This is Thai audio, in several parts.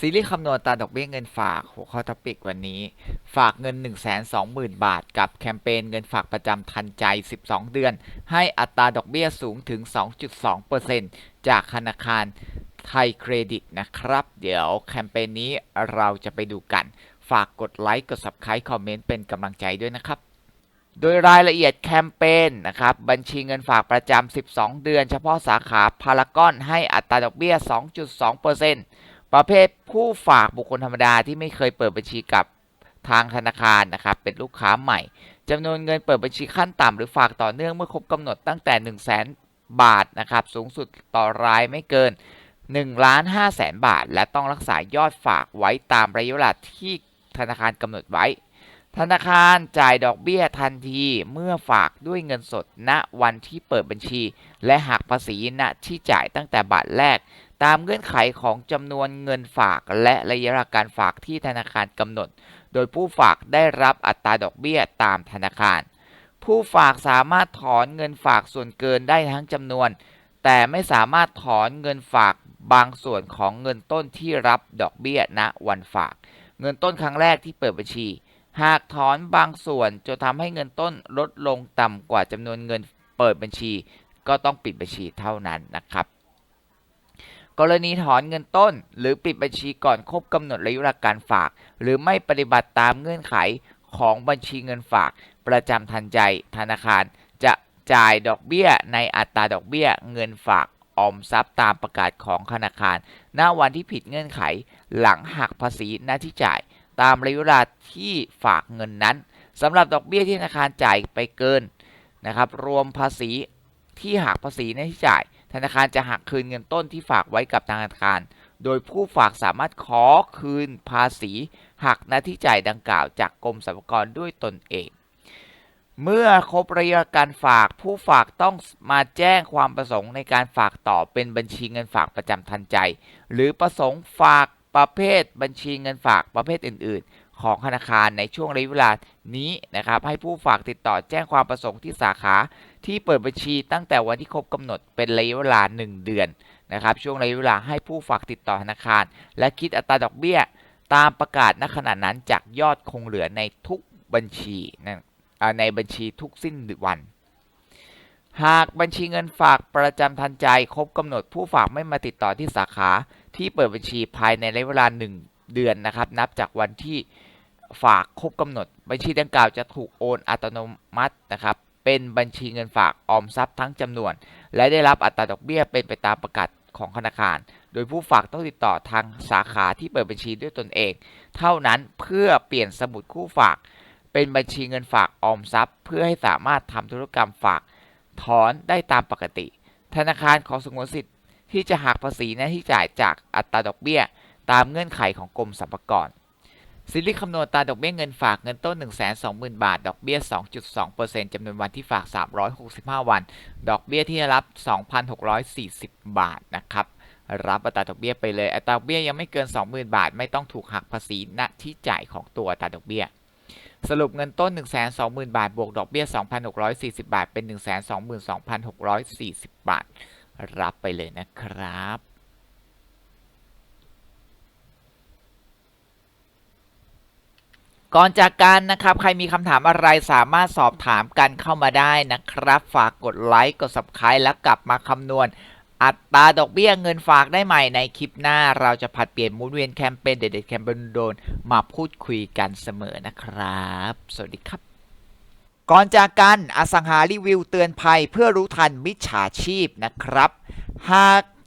ซีรีส์คำนวณอัตราดอกเบี้ยเงินฝากหัวข้อท็อปิกวันนี้ ฝากเงิน 120,000 บาท กับแคมเปญเงินฝากประจำทันใจ 12 เดือน ให้อัตราดอกเบี้ยสูงถึง 2.2%จากธนาคารไทยเครดิตนะครับ เดี๋ยวแคมเปญนี้เราจะไปดูกัน ฝากกดไลค์กด Subscribe คอมเมนต์เป็นกำลังใจด้วยนะครับโดยรายละเอียดแคมเปญนะครับบัญชีเงินฝากประจำ 12 เดือน เฉพาะสาขาพารากอนให้อัตราดอกเบี้ย 2.2% ประเภทผู้ฝากบุคคลธรรมดาที่ไม่เคยเปิดบัญชีกับทางธนาคารนะครับ เป็นลูกค้าใหม่จำนวนเงินเปิดบัญชีขั้นต่ำหรือฝากต่อเนื่องเมื่อครบกำหนดตั้งแต่ 1 0 0 0 0แบาทนะครับ สูงสุดต่อรายไม่เกิน1ล้าน5แสนบาท และต้องรักษายอดฝากไว้ตามระยะเวลาที่ธนาคารกำหนดไว้ ธนาคารจ่ายดอกเบี้ยทันทีเมื่อฝากด้วยเงินสดณวันที่เปิดบัญชี และหักภาษีณที่จ่ายตั้งแต่บาทแรก ตามเงื่อนไขของจำนวนเงินฝากและระยะเวลาการฝากที่ธนาคารกำหนด โดยผู้ฝากได้รับอัตราดอกเบี้ยตามธนาคาร ผู้ฝากสามารถถอนเงินฝากส่วนเกินได้ทั้งจำนวน แต่ไม่สามารถถอนเงินฝากบางส่วนของเงินต้นที่รับดอกเบี้ยณวันฝาก เงินต้นครั้งแรกที่เปิดบัญชี หากถอนบางส่วนจะทำให้เงินต้นลดลงต่ำกว่าจำนวนเงินเปิดบัญชี ก็ต้องปิดบัญชีเท่านั้นนะครับ กรณีถอนเงินต้น หรือปิดบัญชีก่อนครบกำหนดระยะเวลาการฝาก หรือไม่ปฏิบัติตามเงื่อนไขของบัญชีเงินฝาก ประจำทันใจธนาคาร จะจ่ายดอกเบี้ยในอัตราดอกเบี้ยเงินฝากออมทรัพย์ตามประกาศของธนาคาร ณ วันที่ผิดเงื่อนไข หลังหักภาษีหน้าที่จ่าย ตามระยะเวลาที่ฝากเงินนั้นสำหรับดอกเบี้ยที่ธนาคารจ่ายไปเกินนะครับ รวมภาษีที่หักภาษีหน้าที่จ่าย ธนาคารจะหักคืนเงินต้นที่ฝากไว้กับธนาคาร โดยผู้ฝากสามารถขอคืนภาษี หักหน้าที่จ่ายดังกล่าวจากกรมสรรพากรด้วยตนเอง เมื่อครบระยะการฝากผู้ฝากต้องมาแจ้งความประสงค์ในการฝากต่อเป็นบัญชีเงินฝากประจำทันใจ หรือประสงค์ฝากประเภทบัญชีเงินฝากประเภทอื่น ๆ ของธนาคารในช่วงระยะเวลานี้นะครับ ให้ผู้ฝากติดต่อแจ้งความประสงค์ที่สาขา ที่เปิดบัญชีตั้งแต่วันที่ครบกำหนดเป็นระยะเวลา 1 เดือนนะครับ ช่วงระยะเวลาให้ผู้ฝากติดต่อธนาคาร และคิดอัตราดอกเบี้ย ตามประกาศณขณะนั้นจากยอดคงเหลือในทุกบัญชีนในบัญชีทุกสิ้นวันหากบัญชีเงินฝากประจำทันใจครบกำหนดผู้ฝากไม่มาติดต่อที่สาขาที่เปิดบัญชีภายในระยะเวลา 1 เดือนนะครับ นับจากวันที่ ฝากครบกำหนด บัญชีดังกล่าวจะถูกโอนอัตโนมัตินะครับ เป็นบัญชีเงินฝากออมทรัพย์ทั้งจำนวน และได้รับอัตราดอกเบี้ยเป็นไปตามประกาศของธนาคาร โดยผู้ฝากต้องติดต่อทางสาขาที่เปิดบัญชีด้วยตนเอง เท่านั้นเพื่อเปลี่ยนสมุดคู่ฝาก เป็นบัญชีเงินฝากออมทรัพย์ เพื่อให้สามารถทำธุรกรรมฝากถอนได้ตามปกติ ธนาคารขอสงวนสิทธิ์ที่จะหักภาษีหน้าที่จ่ายจากอัตราดอกเบี้ย ตามเงื่อนไขของกรมสรรพากร ซีรีส์คำนวณตาดอกเบี้ยเงินฝากเงินต้น 120,000 บาท ดอกเบี้ย 2.2%จำนวนวันที่ฝาก 365 วัน ดอกเบี้ยที่รับ 2,640 บาทนะครับ รับอัตราดอกเบี้ยไปเลย อัตราดอกเบี้ยยังไม่เกิน 20,000 บาท ไม่ต้องถูกหักภาษีณที่จ่ายของตัวอัตราดอกเบี้ย สรุปเงินต้น 120,000 บาท บวกดอกเบี้ย 2,640 บาท เป็น 122,640 บาท รับไปเลยนะครับ ก่อนจากกันนะครับ ใครมีคำถามอะไรสามารถสอบถามกันเข้ามาได้นะครับ ฝากกดไลค์กด subscribe แล้วกลับมาคำนวณ อัตราดอกเบี้ยเงินฝากได้ใหม่ในคลิปหน้า เราจะผัดเปลี่ยนหมุนเวียนแคมเปญเด็ดๆแคมเปญโดนมาพูดคุยกันเสมอนะครับ สวัสดีครับ ก่อนจากกันอสังหารีวิวเตือนภัยเพื่อรู้ทันมิจฉาชีพนะครับ หาก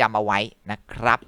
จำเอาไว้นะครับ